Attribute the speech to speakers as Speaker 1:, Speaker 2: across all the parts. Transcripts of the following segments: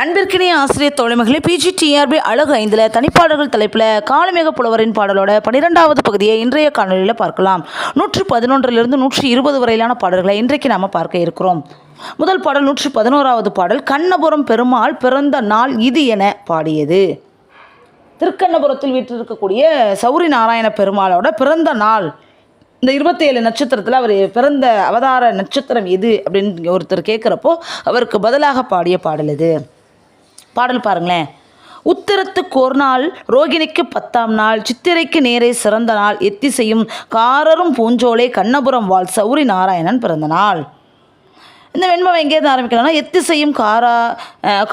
Speaker 1: அன்பிற்கினிய ஆசிரியர் PG PGTRB அழகு ஐந்தில் தனிப்பாடல்கள் தலைப்பில் காலமேக புலவரின் பாடலோட பன்னிரெண்டாவது பகுதியை இன்றைய காணொலியில் பார்க்கலாம். நூற்று பதினொன்றிலிருந்து நூற்றி இருபது வரையிலான பாடல்களை இன்றைக்கு நாம் பார்க்க இருக்கிறோம். முதல் பாடல் நூற்றி பதினோராவது பாடல் கண்ணபுரம் பெருமாள் பிறந்த நாள் இது என பாடியது. திருக்கண்ணபுரத்தில் வீற்றிருக்கக்கூடிய சௌரி நாராயண பெருமாளோட பிறந்த நாள் இந்த இருபத்தேழு நட்சத்திரத்தில் அவர் பிறந்த அவதார நட்சத்திரம் எது அப்படின்னு ஒருத்தர் கேட்குறப்போ அவருக்கு பதிலாக பாடிய பாடல் இது. பாடல் பாருங்களேன். உத்திரத்துக்கு ஒரு நாள் ரோகிணிக்கு பத்தாம் நாள் சித்திரைக்கு நேரே சிறந்த நாள் எத்திசையும் காரரும் பூஞ்சோலை கண்ணபுரம் வாழ் சௌரி நாராயணன் பிறந்த நாள். இந்த வெண்பம் எங்கேருந்து ஆரம்பிக்கலாம்னா எத்திசையும் காரா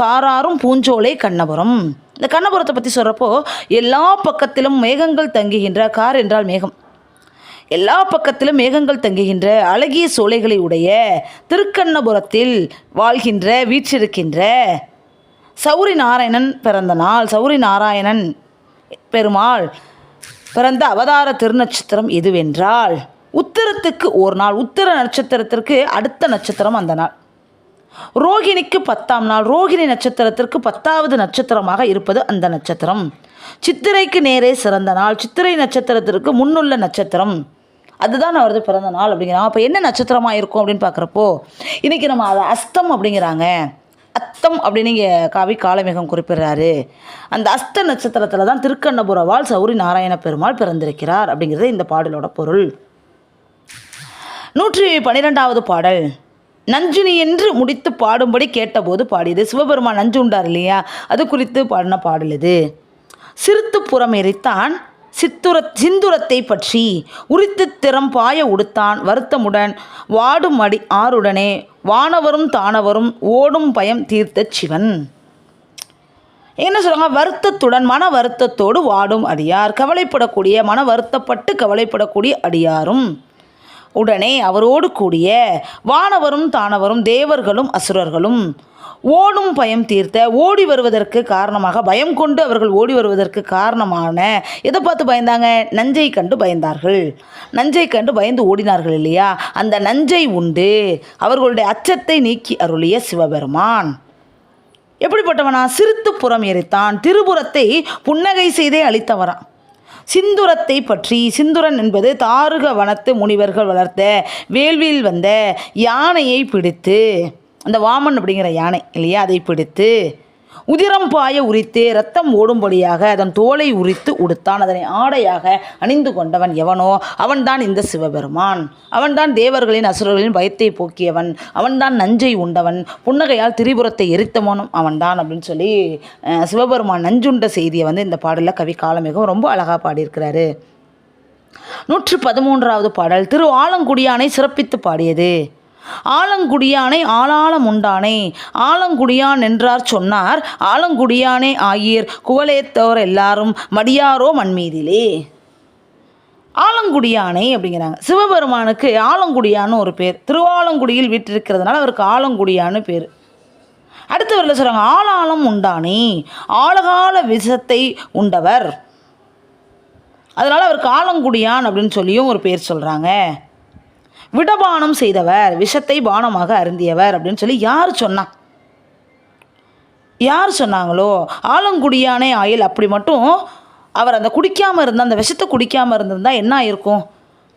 Speaker 1: காராரும் பூஞ்சோலை கண்ணபுரம். இந்த கண்ணபுரத்தை பற்றி சொல்கிறப்போ எல்லா பக்கத்திலும் மேகங்கள் தங்குகின்ற கார் என்றால் மேகம். எல்லா பக்கத்திலும் மேகங்கள் தங்குகின்ற அழகிய சோலைகளை உடைய திருக்கண்ணபுரத்தில் வாழ்கின்ற வீற்றிருக்கின்ற சௌரி நாராயணன் பிறந்த நாள் சௌரி நாராயணன் பெருமாள் பிறந்த அவதார திருநட்சத்திரம் எதுவென்றால் உத்திரத்துக்கு ஒரு நாள் உத்திர நட்சத்திரத்திற்கு அடுத்த நட்சத்திரம் அந்த நாள். ரோகிணிக்கு பத்தாம் நாள் ரோகிணி நட்சத்திரத்திற்கு பத்தாவது நட்சத்திரமாக இருப்பது அந்த நட்சத்திரம். சித்திரைக்கு நேரே சிறந்த நாள் சித்திரை நட்சத்திரத்திற்கு முன்னுள்ள நட்சத்திரம். அதுதான் அவரது பிறந்த நாள் அப்படிங்கிறாங்க. அப்போ என்ன நட்சத்திரமாக இருக்கும் அப்படின்னு பார்க்குறப்போ இன்றைக்கி நம்ம அதை அஸ்தம் அப்படிங்கிறாங்க. அத்தம் அப்படின்னு இங்கே காவி காலமேகம் குறிப்பிடுறாரு. அந்த அஸ்த நட்சத்திரத்தில் தான் திருக்கண்ணபுரவால் சௌரி நாராயண பெருமாள் பிறந்திருக்கிறார் அப்படிங்கிறது இந்த பாடலோட பொருள். நூற்றி பன்னிரெண்டாவது பாடல். நஞ்சுனி என்று முடித்து பாடும்படி கேட்டபோது பாடியது. சிவபெருமான் நஞ்சு உண்டார் இல்லையா? அது குறித்து பாடின பாடல் இது. சிறுத்து புறம் எரித்தான் சித்துர சிந்துரத்தை பற்றி உரித்து திறம் பாய உடுத்தான் வருத்தமுடன் வாடும் அடி ஆறுடனே வானவரும் தானவரும் ஓடும் பயம் தீர்த்த சிவன். என்ன சொல்றாங்க? வருத்தத்துடன் மன வருத்தத்தோடு வாடும் அடியார். கவலைப்படக்கூடிய மன வருத்தப்பட்டு கவலைப்படக்கூடிய அடியாரும். உடனே அவரோடு கூடிய வானவரும் தானவரும் தேவர்களும் அசுரர்களும் ஓடும் பயம் தீர்த்த ஓடி வருவதற்கு காரணமாக பயம் கொண்டு அவர்கள் ஓடி வருவதற்கு காரணமான எதை பார்த்து பயந்தாங்க? நஞ்சை கண்டு பயந்தார்கள். நஞ்சை கண்டு பயந்து ஓடினார்கள் இல்லையா? அந்த நஞ்சை உண்டு. அவர்களுடைய அச்சத்தை நீக்கி அருளிய சிவபெருமான். எப்படிப்பட்டவனா? சிறுத்து புறம் எரித்தான். திருபுறத்தை புன்னகை செய்தே அளித்தவரான் சிந்துரத்தை பற்றி சிந்துரன் என்பது தாருக வனத்து முனிவர்கள் வளர்த்த வேள்வியில் வந்த யானையை பிடித்து அந்த வாமன் அப்படிங்கிற யானை இல்லையா? அதை பிடித்து உதிரம் பாய உரித்து ரத்தம் ஓடும்படியாக அதன் தோலை உரித்து உடுத்தான். அதனை ஆடையாக அணிந்து கொண்டவன் எவனோ அவன்தான் இந்த சிவபெருமான். அவன்தான் தேவர்களின் அசுரர்களின் பயத்தை போக்கியவன். அவன்தான் நஞ்சை உண்டவன். புன்னகையால் திரிபுரத்தை எரித்தவனும் அவன்தான் அப்படின்னு சொல்லி சிவபெருமான் நஞ்சுண்ட செய்தியை வந்து இந்த பாடலில் கவி காலமிகவும் ரொம்ப அழகாக பாடியிருக்கிறாரு. நூற்று பதிமூன்றாவது பாடல் திரு ஆலங்குடியானை சிறப்பித்து பாடியது. ஆலங்குடியானை ஆளாளம் உண்டானே. ஆலங்குடியான் என்றார் சொன்னார் ஆலங்குடியானே ஆயீர் குவலேத்தோர் எல்லாரும் மடியாரோ மண்மீதிலே? ஆலங்குடியானை அப்படிங்கிறாங்க. சிவபெருமானுக்கு ஆலங்குடியான்னு ஒரு பேர். திருவாலங்குடியில் வீட்டிருக்கிறதுனால அவருக்கு ஆலங்குடியான்னு பேர். அடுத்தவரில் சொல்கிறாங்க ஆளாளம் உண்டானே ஆழகால விஷத்தை உண்டவர். அதனால் அவருக்கு ஆலங்குடியான் அப்படின்னு சொல்லியும் ஒரு பேர் சொல்கிறாங்க விடபானம் செய்தவர் விஷத்தை பானமாக அருந்தியவர் அப்படின்னு சொல்லி யார் சொன்னா? யார் சொன்னாங்களோ? ஆலங்குடியானே ஆயில் அப்படி மட்டும் அவர் அந்த குடிக்காமல் இருந்தால் அந்த விஷத்தை குடிக்காமல் இருந்திருந்தா என்ன ஆயிருக்கும்?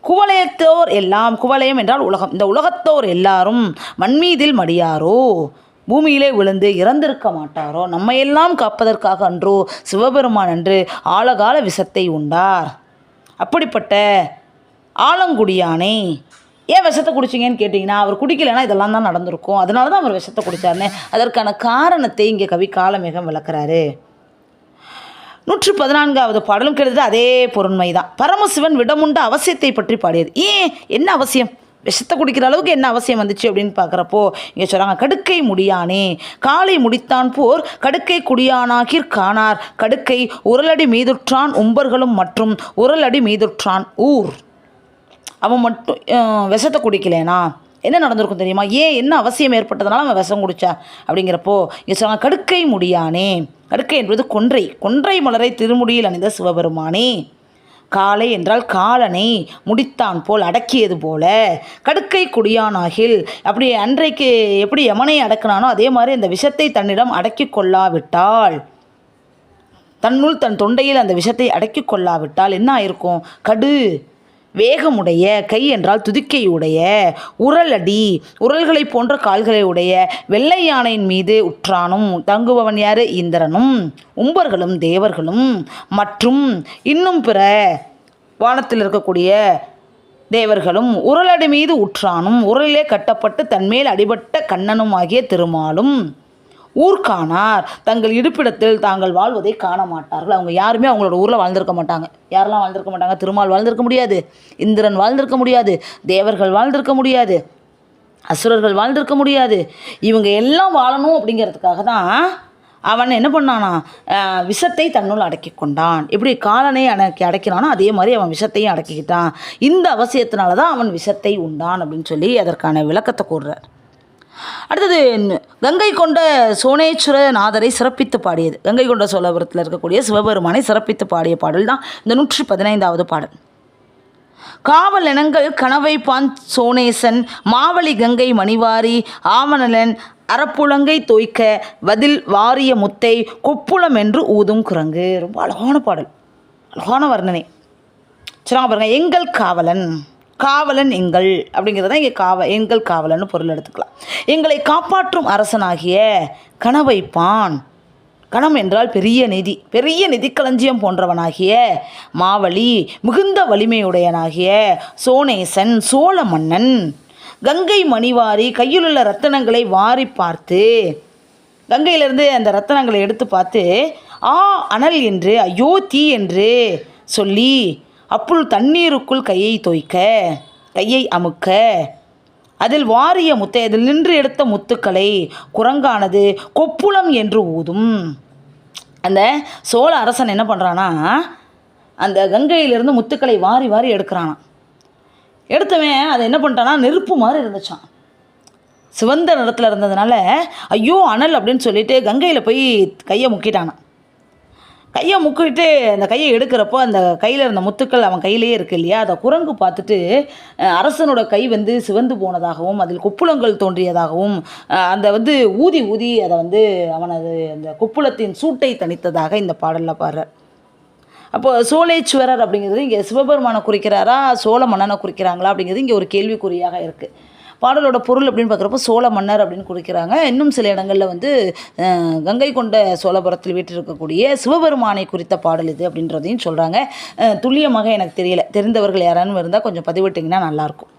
Speaker 1: குவலயத்தோர் எல்லாம் குவலயம் என்றால் உலகம். இந்த உலகத்தோர் எல்லாரும் மண்மீதில் மடியாரோ? பூமியிலே விழுந்து இறந்திருக்க மாட்டாரோ? நம்மையெல்லாம் காப்பதற்காக அன்றோ சிவபெருமான் அன்று ஆழகால விஷத்தை உண்டார். அப்படிப்பட்ட ஆலங்குடியானை ஏன் விஷத்தை குடிச்சிங்கன்னு கேட்டிங்கன்னா அவர் குடிக்கலைன்னா இதெல்லாம் தான் நடந்திருக்கும். அதனால தான் அவர் விஷத்தை குடித்தாருன்னு அதற்கான காரணத்தை இங்கே கவி காலமேகம் விளக்குறாரு. நூற்று பதினான்காவது பாடலும் கிட்டத்தட்ட அதே பொருண்மை தான் பரமசிவன் விடமுண்ட அவசியத்தை பற்றி பாடியது. ஏன்? என்ன அவசியம்? விஷத்தை குடிக்கிற அளவுக்கு என்ன அவசியம் வந்துச்சு அப்படின்னு பார்க்குறப்போ இங்கே சொல்கிறாங்க கடுக்கை முடியானே. காலை முடித்தான் போர் கடுக்கை குடியானாகிர் காணார். கடுக்கை உரலடி மீதுற்றான் உம்பர்களும் மற்றும் உரலடி மீதுற்றான் ஊர். அவன் மட்டும் விஷத்தை குடிக்கலேனா என்ன நடந்திருக்கும் தெரியுமா? ஏன் என்ன அவசியம் ஏற்பட்டதுனால அவன் விஷம் குடித்தா அப்படிங்கிறப்போ இங்கே சொன்னாங்க கடுக்கை முடியானே. கடுக்கை என்பது கொன்றை. கொன்றை மலரை திருமுடியில் அணிந்த சிவபெருமானே. காலை என்றால் காலனை முடித்தான் போல் அடக்கியது போல கடுக்கை குடியானாகில் அப்படி அன்றைக்கு எப்படி யமனை அடக்கினானோ அதே மாதிரி அந்த விஷத்தை தன்னிடம் அடக்கி கொள்ளாவிட்டால் தன்னுள் தன் தொண்டையில் அந்த விஷத்தை அடக்கி கொள்ளாவிட்டால் என்ன ஆயிருக்கும்? கடு. வேகமுடைய கை என்றால் துதிக்கையுடைய உரலடி உரல்களை போன்ற கால்களை உடைய வெள்ளை யானையின் மீது உற்றானும் தங்குபவன் யாரு? இந்திரனும் உம்பர்களும் தேவர்களும் மற்றும் இன்னும் பிற வானத்தில் இருக்கக்கூடிய தேவர்களும் உரலடி மீது உற்றானும் உரலிலே கட்டப்பட்டு தன்மேல் அடிபட்ட கண்ணனும் ஆகிய திருமாலும் ஊர்காணார் தங்கள் இருப்பிடத்தில் தாங்கள் வாழ்வதை காண மாட்டார்கள் அவங்க யாருமே அவங்களோட ஊரில் வாழ்ந்திருக்க மாட்டாங்க. யாரெல்லாம் வாழ்ந்திருக்க மாட்டாங்க? திருமால் வாழ்ந்திருக்க முடியாது. இந்திரன் வாழ்ந்திருக்க முடியாது. தேவர்கள் வாழ்ந்திருக்க முடியாது. அசுரர்கள் வாழ்ந்திருக்க முடியாது. இவங்க எல்லாம் வாழணும் அப்படிங்கிறதுக்காக தான் அவன் என்ன பண்ணானா விஷத்தை தன்னுள் அடக்கி கொண்டான். எப்படி காலனை அடக்கி அடக்கினானோ அதே மாதிரி அவன் விஷத்தையும் அடக்கிக்கிட்டான். இந்த அவசியத்தினால தான் அவன் விஷத்தை உண்டான் அப்படின்னு சொல்லி அதற்கான விளக்கத்தை கூறுறார். அடுத்தது கங்கை கொண்ட சோனேஸ்வர நாதரை சிறப்பித்து பாடியது. கங்கை கொண்ட சோழபுரத்தில் இருக்கக்கூடிய சிவபெருமானை சிறப்பித்து பாடிய பாடல் தான் இந்த நூற்றி பதினைந்தாவது பாடல். காவல் இனங்கள் கணவை பான் சோனேசன் மாவளி கங்கை மணிவாரி ஆமணலன் அறப்புலங்கை தோய்க்க வதில் வாரிய முத்தை கொப்புளம் என்று ஊதும் குரங்கு. ரொம்ப அழகான பாடல். அழகான வர்ணனை. சரிங்க பாருங்க எங்கள் காவலன். காவலன் எங்கள் அப்படிங்கிறத இங்கே காவ எங்கள் காவலன்னு பொருள் எடுத்துக்கலாம். எங்களை காப்பாற்றும் அரசனாகிய கணவைப்பான் கணம் என்றால் பெரிய நிதி பெரிய நிதிக்களஞ்சியம் போன்றவனாகிய மாவலி மிகுந்த வலிமையுடையனாகிய சோனேசன் சோழ மன்னன் கங்கை மணிவாரி கையிலுள்ள ரத்தனங்களை வாரி பார்த்து கங்கையிலிருந்து அந்த ரத்தனங்களை எடுத்து பார்த்து ஆ அனல் என்று ஐயோ தீ என்று சொல்லி அப்புள் தண்ணீருக்குள் கையை தோய்க்க கையை அமுக்க. அதில் வாரிய முத்தை அதில் நின்று எடுத்த முத்துக்களை குரங்கானது கொப்புளம் என்று ஊதும். அந்த சோழ அரசன் என்ன பண்ணுறான்னா அந்த கங்கையிலிருந்து முத்துக்களை வாரி வாரி எடுக்கிறானாம். எடுத்தவன் அதை என்ன பண்ணிட்டானா நெருப்பு மாதிரி இருந்துச்சான் சிவந்த நிறத்தில் இருந்ததுனால ஐயோ அனல் அப்படின்னு சொல்லிட்டு கங்கையில் போய் கையை முக்கிட்டானான் கையை முக்கிட்டு அந்த கையை எடுக்கிறப்போ அந்த கையில் இருந்த முத்துக்கள் அவன் கையிலேயே இருக்கு இல்லையா? அதை குரங்கு பார்த்துட்டு அரசனோட கை வந்து சிவந்து போனதாகவும் அதில் கொப்புளங்கள் தோன்றியதாகவும் அந்த வந்து ஊதி ஊதி அதை வந்து அவனது அந்த கொப்புளத்தின் சூட்டை தணித்ததாக இந்த பாடலில் பாடுறார். அப்போ சோழேச்சுவரர் அப்படிங்கிறது இங்கே சிவபெருமானை குறிக்கிறாரா? சோழ மன்னனை குறிக்கிறாங்களா அப்படிங்கிறது இங்கே ஒரு கேள்விக்குறியாக இருக்குது பாடலோட பொருள் அப்படின்னு பார்க்குறப்போ சோழ மன்னர் அப்படின்னு குறிக்கிறாங்க. இன்னும் சில இடங்களில் வந்து கங்கை கொண்ட சோழபுரத்தில் வீற்றிருக்கக்கூடிய சிவபெருமானை குறித்த பாடல் இது அப்படின்றதையும் சொல்கிறாங்க துல்லியமாக எனக்கு தெரியல. தெரிந்தவர்கள் யாரானும் இருந்தால் கொஞ்சம் பதிவிட்டிங்கன்னா நல்லாயிருக்கும்.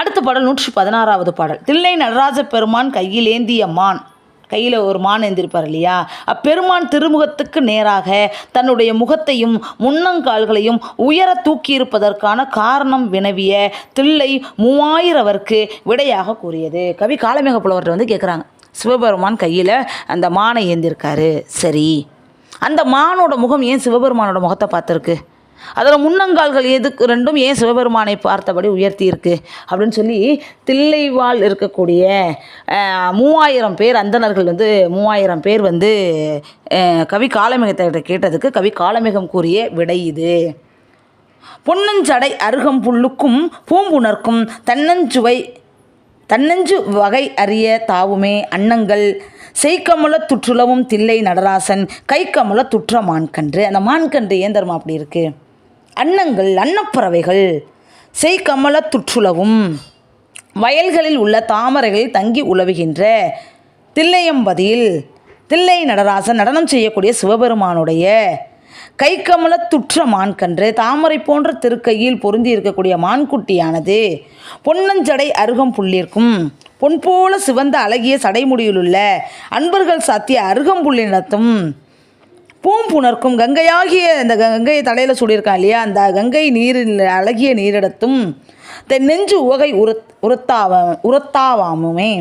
Speaker 1: அடுத்த பாடல் நூற்றி பதினாறாவது பாடல். தில்லை நடராஜ பெருமான் கையிலேந்திய மான். கையில் ஒரு மான் எந்திருப்பார் இல்லையா? அப்பெருமான் திருமுகத்துக்கு நேராக தன்னுடைய முகத்தையும் முன்னங்கால்களையும் உயர தூக்கியிருப்பதற்கான காரணம் வினவிய தில்லை மூவாயிரவர்க்கு விடையாக கூறியது. கவி காலமேக புலவர்கிட்ட வந்து கேட்குறாங்க சிவபெருமான் கையில் அந்த மானை ஏந்திருக்காரு. சரி. அந்த மானோட முகம் ஏன் சிவபெருமானோட முகத்தை பார்த்துருக்கு? அதில் முன்னங்கால்கள் எதுக்கு ரெண்டும் ஏன் சிவபெருமானை பார்த்தபடி உயர்த்தி இருக்கு அப்படின்னு சொல்லி தில்லைவாள் இருக்கக்கூடிய மூவாயிரம் பேர் அந்தணர்கள் வந்து மூவாயிரம் பேர் வந்து கவி காலமிகத்தை கேட்டதுக்கு கவி காலமிகம் கூறிய விடை இது. பொன்னஞ்சடை அருகம் புல்லுக்கும் பூம்புணர்க்கும் தன்னஞ்சுவை தன்னஞ்சு வகை அறிய தாவுமே அன்னங்கள். செய்கமுல துற்றுலவும் தில்லை நடராசன் கைக்கமுல துற்ற மான்கன்று அந்த மான்கன்று ஏன் தருமா அப்படி இருக்கு? அன்னங்கள் அன்னப்பறவைகள் செய்கமல துற்றுலவும். வயல்களில் உள்ள தாமரைகளில் தங்கி உலவுகின்ற தில்லையம்பதியில் தில்லை நடராசன் நடனம் செய்யக்கூடிய சிவபெருமானுடைய கைக்கமல துற்ற மான்கன்று தாமரை போன்ற திருக்கையில் பொருந்தி இருக்கக்கூடிய மான்குட்டியானது பொன்னஞ்சடை அருகம் புள்ளிற்கும். பொன் போல சிவந்த அழகிய சடைமுடியிலுள்ள அன்பர்கள் சாத்திய அருகம்புள்ளினத்தும் பூம்புணர்க்கும் கங்கையாகிய இந்த கங்கையை தலையில் சொல்லியிருக்கான் இல்லையா? அந்த கங்கை நீரில் அழகிய நீரிடத்தும் தன் நெஞ்சு உகை உரத் உரத்தாவ உரத்தாவாமுமே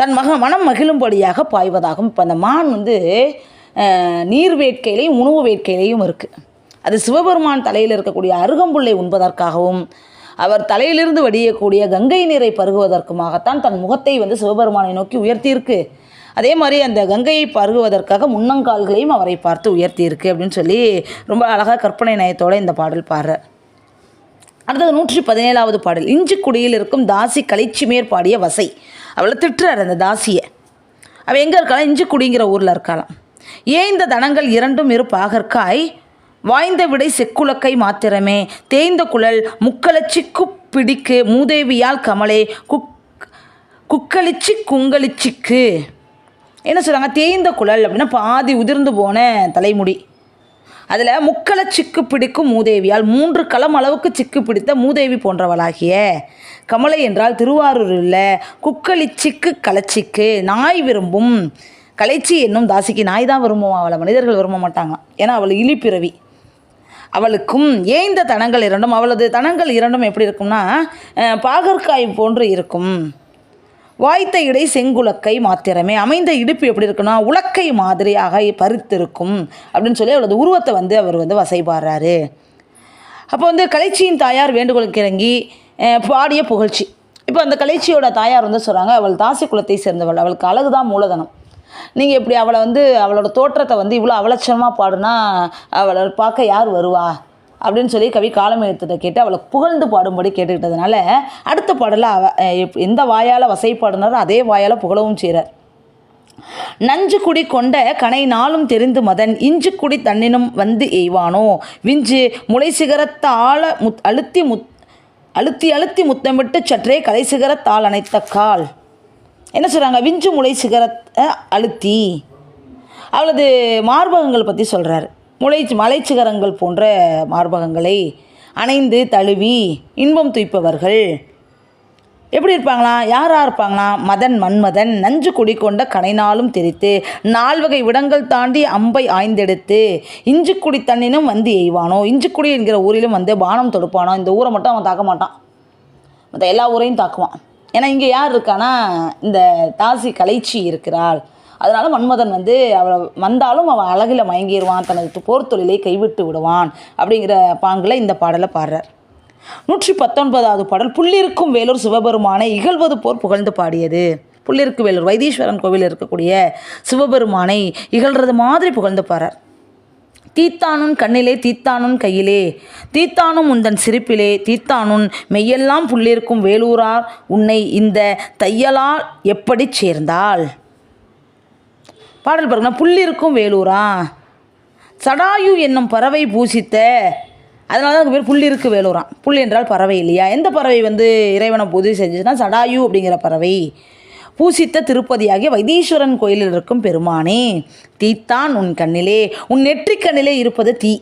Speaker 1: தன் மக மனம் மகிழும்படியாக பாய்வதாகும். இப்போ அந்த மான் வந்து நீர் வேட்கையிலையும் உணவு வேட்கையிலையும் இருக்குது அது சிவபெருமான் தலையில் இருக்கக்கூடிய அருகம்புல்லை உண்பதற்காகவும் அவர் தலையிலிருந்து வடியக்கூடிய கங்கை நீரை பருகுவதற்குமாகத்தான் தன் முகத்தை வந்து சிவபெருமானை நோக்கி உயர்த்தியிருக்கு. அதே மாதிரி அந்த கங்கையை பருகுவதற்காக முன்னங்கால்களையும் அவரை பார்த்து உயர்த்தி இருக்கு அப்படின்னு சொல்லி ரொம்ப அழகாக கற்பனை நயத்தோடு இந்த பாடல் பாடுற அடுத்தது நூற்றி பதினேழாவது பாடல். இஞ்சிக்குடியில் இருக்கும் தாசி கலைச்சிமேர் பாடிய வசை. அவளை திட்டுறாரு அந்த தாசியை. அவள் எங்கே இருக்காளா? இஞ்சிக்குடிங்கிற ஊரில் இருக்காளாம். ஏன் இந்த தனங்கள் இரண்டும் இரு பாகற்காய்? வாய்ந்த விடை செக்குலக்கை மாத்திரமே. தேய்ந்த குழல் முக்களச்சி குப்பிடிக்கு. மூதேவியால் கமலே குக் குக்களிச்சி குங்களிச்சிக்கு என்ன சொல்கிறாங்க தேய்ந்த குழல் அப்படின்னா பாதி உதிர்ந்து போன தலைமுடி. அதில் முக்கள சிக்கு பிடிக்கும் மூதேவியால் மூன்று களம் அளவுக்கு சிக்கு பிடித்த மூதேவி போன்றவளாகிய கமலை என்றால் திருவாரூரில் உள்ள குக்களிச்சிக்கு கலச்சிக்கு நாய் விரும்பும் கலைச்சி என்னும் தாசிக்கு நாய் தான் விரும்பும். அவளை மனிதர்கள் விரும்ப மாட்டாங்க. ஏன்னா அவள் இழிப்பிறவி. அவளுக்கும் ஏய்ந்த தனங்கள் இரண்டும் அவளது தனங்கள் இரண்டும் எப்படி இருக்கும்னா பாகற்காய் போன்று இருக்கும். வாய்த்த இடை செங்குலக்கை மாத்திரமே. அமைந்த இடுப்பு எப்படி இருக்குன்னா உலக்கை மாதிரியாக பருத்திருக்கும் அப்படின்னு சொல்லி அவளது உருவத்தை வந்து அவர் வந்து வசைபாடுறாரு அப்போ வந்து கலைச்சியின் தாயார் வேண்டுகோளுக்கு இறங்கி பாடிய புகழ்ச்சி. இப்போ அந்த கலைச்சியோட தாயார் வந்து சொல்கிறாங்க அவள் தாசி குலத்தை சேர்ந்தவள். அவளுக்கு அழகு தான் மூலதனம். நீங்கள் இப்படி அவளை வந்து அவளோட தோற்றத்தை வந்து இவ்வளோ அவலட்சணமாக பாடுனா அவளை பார்க்க யார் வருவா? அப்படின்னு சொல்லி கவி காலமேகத்திட்ட கேட்டு அவளை புகழ்ந்து பாடும்படி கேட்டுக்கிட்டதுனால அடுத்த பாடலில் அவ எந்த வாயால் வசைப்பாடுனாரோ அதே வாயால் புகழவும் செய்கிறார் நஞ்சு குடி கொண்ட கனை நாளும் தெரிந்து மதன் இஞ்சு குடி தன்னினும் வந்து எய்வானோ? விஞ்சு முளை சிகரத்தாள முத் அழுத்தி முத் அழுத்தி அழுத்தி முத்தமிட்டு சற்றே கலை சிகரத்தால் அணைத்த கால். என்ன சொல்கிறாங்க விஞ்சு முளை சிகரத்தை அழுத்தி. அவளது மார்பகங்கள் பற்றி சொல்கிறாரு முளை மலைச்சிகரங்கள் போன்ற மார்பகங்களை அணைந்து தழுவி இன்பம் துய்ப்பவர்கள். எப்படி இருப்பாங்களாம் யாராக இருப்பாங்களாம் மதன் மன்மதன் நஞ்சு குடி கொண்ட கனைனாலும் தெரித்து நால்வகை விடங்கள் தாண்டி அம்பை ஆய்ந்தெடுத்து இஞ்சிக்குடி தண்ணினும் வந்து எய்வானோ? இஞ்சிக்குடி என்கிற ஊரிலும் வந்து பானம் தொடுப்பானோ? இந்த ஊரை மட்டும் அவன் தாக்க மாட்டான். மற்ற எல்லா ஊரையும் தாக்குவான். ஏன்னா இங்கே யார் இருக்கானா இந்த தாசி கலைச்சி இருக்கிறாள். அதனால மன்மதன் வந்து அவளை வந்தாலும் அவன் அழகில் மயங்கிடுவான் தனது போர் தொழிலை கைவிட்டு விடுவான் அப்படிங்கிற பாங்கில் இந்த பாடலை பாடுறார். நூற்றி பத்தொன்பதாவது பாடல் புள்ளிருக்கும் வேலூர் சிவபெருமானை இகழ்வது போர் புகழ்ந்து பாடியது. புள்ளிருக்கு வேலூர் வைத்தீஸ்வரன் கோவில் இருக்கக்கூடிய சிவபெருமானை இகழ்றது மாதிரி புகழ்ந்து பாடுறார். தீத்தானுன் கண்ணிலே தீத்தானுன் கையிலே தீத்தானும் உந்தன் சிரிப்பிலே தீத்தானுன் மெய்யெல்லாம் புள்ளிருக்கும் வேலூரார் உன்னை இந்த தையலால் எப்படி சேர்ந்தாள்? பாடல் பாருங்க புள்ளிருக்கும் வேலூரா? சடாயு என்னும் பறவை பூசித்த. அதனால தான் அதுக்கு பேர் புள்ளிருக்கு வேலூராம் புல் என்றால் பறவை இல்லையா? எந்த பறவை வந்து இறைவனை பூஜை செஞ்சுச்சுன்னா சடாயு அப்படிங்கிற பறவை. பூசித்த திருப்பதியாகிய வைத்தீஸ்வரன் கோயிலில் இருக்கும் பெருமானே தீத்தான் உன் கண்ணிலே. உன் நெற்றிக் கண்ணிலே இருப்பது தீ.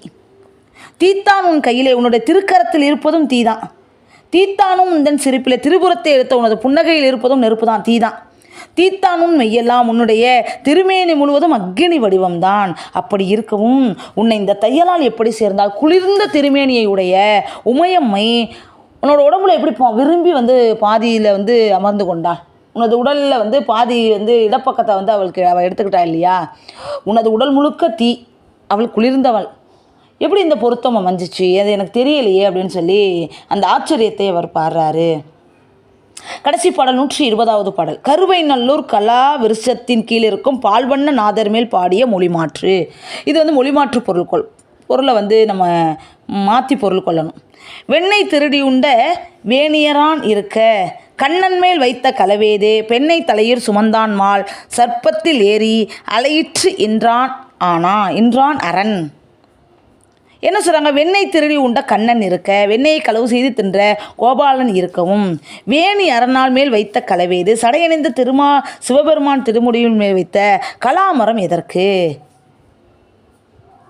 Speaker 1: தீத்தான் உன் கையிலே. உன்னுடைய திருக்கரத்தில் இருப்பதும் தீதான். தீத்தானும் உந்தன் சிரிப்பிலே திருபுறத்தை எடுத்த உனது புன்னகையில் இருப்பதும் நெருப்பு தான் தீதான். தீத்தானும் மெய்யெல்லாம் உன்னுடைய திருமேனி முழுவதும் அக்னி வடிவம்தான். அப்படி இருக்கவும் உன்னை இந்த தையலால் எப்படி சேர்ந்தால் குளிர்ந்த திருமேனியை உடைய உமையம்மை உன்னோட உடம்புல எப்படி பா- விரும்பி வந்து பாதியில் வந்து அமர்ந்து கொண்டாள் உனது உடலில் வந்து பாதி வந்து இடப்பக்கத்தை வந்து அவளுக்கு அவள் எடுத்துக்கிட்டா இல்லையா? உனது உடல் முழுக்க தீ அவள் குளிர்ந்தவள். எப்படி இந்த பொருத்தம் அமைஞ்சிச்சு? அது எனக்கு தெரியலையே அப்படின்னு சொல்லி அந்த ஆச்சரியத்தை அவர் பாடுறாரு. கடைசி பாடல் நூற்றி இருபதாவது பாடல். கருவை நல்லூர் கலா விருஷத்தின் கீழ் இருக்கும் பால்வண்ண நாதர் மேல் பாடிய மொழிமாற்று இது வந்து மொழிமாற்று பொருள் கொள் பொருளை வந்து நம்ம மாற்றி பொருள் கொள்ளணும். வெண்ணெய் திருடி உண்ட வேணியரான் இருக்க கண்ணன் மேல் வைத்த கலவேதே பெண்ணை தலையில் சுமந்தான் மால் சர்ப்பத்தில் ஏறி அலையிற்று என்றான் ஆனா என்றான் அரண். என்ன சொல்கிறாங்க வெண்ணெய் திருடி உண்ட கண்ணன் இருக்க வெண்ணெயை களவு செய்து தின்ற கோபாலன் இருக்கவும் வேணி அரணால் மேல் வைத்த கலவேது சடையணிந்த திருமா சிவபெருமான் திருமுடியின் மேல் வைத்த கலாமரம் எதற்கு?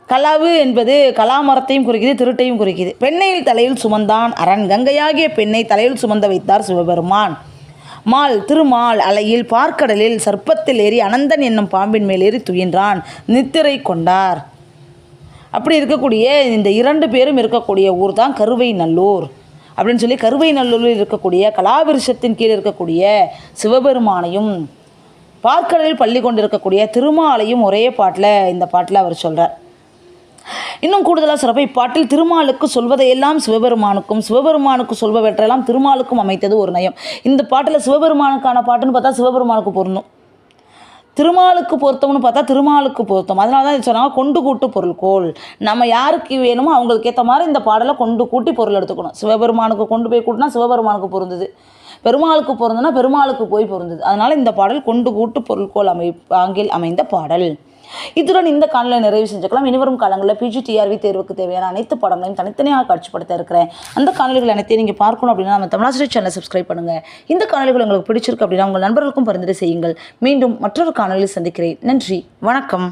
Speaker 1: கலாவு என்பது கலாமரத்தையும் குறிக்குது திருட்டையும் குறிக்குது. பெண்ணையில் தலையில் சுமந்தான் அரண் கங்கையாகிய பெண்ணை தலையில் சுமந்த வைத்தார் சிவபெருமான். மால் திருமால் அலையில் பார்க்கடலில் சர்ப்பத்தில் ஏறி அனந்தன் என்னும் பாம்பின் மேல் ஏறி துயின்றான் நித்திரை கொண்டார். அப்படி இருக்கக்கூடிய இந்த இரண்டு பேரும் இருக்கக்கூடிய ஊர் தான் கருவை நல்லூர் அப்படின்னு சொல்லி கருவை நல்லூரில் இருக்கக்கூடிய கலாவிருஷத்தின் கீழ் இருக்கக்கூடிய சிவபெருமானையும் பார்க்கடலில் பள்ளி கொண்டிருக்கக்கூடிய திருமாலையும் ஒரே பாட்டில் இந்த பாட்டில் அவர் சொல்கிறார் இன்னும் கூடுதலாக சிறப்பு இப்பாட்டில் திருமாலுக்கு சொல்வதையெல்லாம் சிவபெருமானுக்கும் சிவபெருமானுக்கு சொல்பவற்றெல்லாம் திருமாலுக்கும் அமைத்தது ஒரு நயம். இந்த பாட்டில் சிவபெருமானுக்கான பாட்டுன்னு பார்த்தா சிவபெருமானுக்கு பொருந்தும். திருமாலுக்கு பொருத்தம்னு பார்த்தா திருமாலுக்கு பொருத்தம். அதனால தான் சொன்னாங்க கொண்டு கூட்டு பொருள்கோள் நம்ம யாருக்கு வேணுமோ அவங்களுக்கு ஏற்ற மாதிரி இந்த பாடலை கொண்டு கூட்டி பொருள் எடுத்துக்கணும். சிவபெருமானுக்கு கொண்டு போய் கூட்டினா சிவபெருமானுக்கு பொருந்தது. பெருமாளுக்கு பொருந்துனா பெருமாளுக்கு போய் பொருந்தது. அதனால் இந்த பாடல் கொண்டு கூட்டு பொருள்கோள் அமை ஆங்கில் அமைந்த பாடல். இத்துடன் இந்த காணொலியை நிறைவு செஞ்சுக்கலாம். இனிவரும் காலங்களில் பிஜிடிஆர்வி தேர்வுக்கு தேவையான அனைத்து படங்களையும் தனித்தனியாக காட்சிப்படுத்த இருக்கிறேன் அந்த காணொலிகள் அனைத்தையும் நீங்கள் பார்க்கணும் அப்படின்னா நம்ம தமிழாசிரியர் சேனலை சப்ஸ்கிரைப் பண்ணுங்கள் இந்த காணொலிகள் உங்களுக்கு பிடிச்சிருக்கு அப்படின்னா உங்கள் நண்பர்களுக்கும் பரிந்துரை செய்யுங்கள். மீண்டும் மற்றொரு காணொலியில் சந்திக்கிறேன். நன்றி. வணக்கம்.